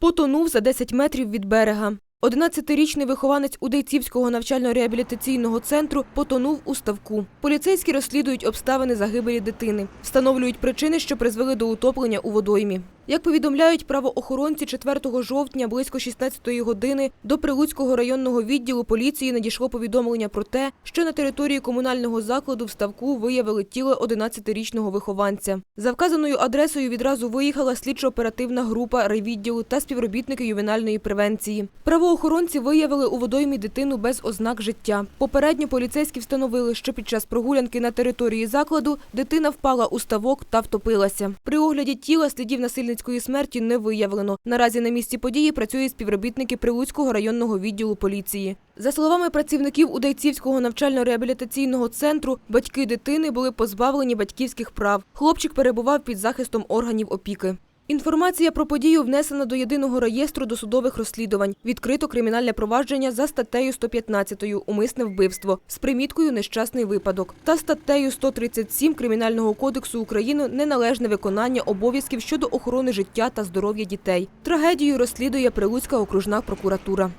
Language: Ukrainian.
Потонув за 10 метрів від берега. 11-річний вихованець Удейцівського навчально-реабілітаційного центру потонув у ставку. Поліцейські розслідують обставини загибелі дитини, встановлюють причини, що призвели до утоплення у водоймі. Як повідомляють правоохоронці, 4 жовтня близько 16-ї години до Прилуцького районного відділу поліції надійшло повідомлення про те, що на території комунального закладу в ставку виявили тіло 11-річного вихованця. За вказаною адресою відразу виїхала слідчо-оперативна група райвідділу та співробітники ювенальної превенції. Правоохоронці виявили у водоймі дитину без ознак життя. Попередньо поліцейські встановили, що під час прогулянки на території закладу дитина впала у ставок та втопилася. При огляді тіла слідів насильницької смерті не виявлено. Наразі на місці події працюють співробітники Прилуцького районного відділу поліції. За словами працівників Удайцівського навчально-реабілітаційного центру, батьки дитини були позбавлені батьківських прав. Хлопчик перебував під захистом органів опіки. Інформація про подію внесена до єдиного реєстру досудових розслідувань. Відкрито кримінальне провадження за статтею 115 «Умисне вбивство» з приміткою «Нещасний випадок» та статтею 137 Кримінального кодексу України «Неналежне виконання обов'язків щодо охорони життя та здоров'я дітей». Трагедію розслідує Прилуцька окружна прокуратура.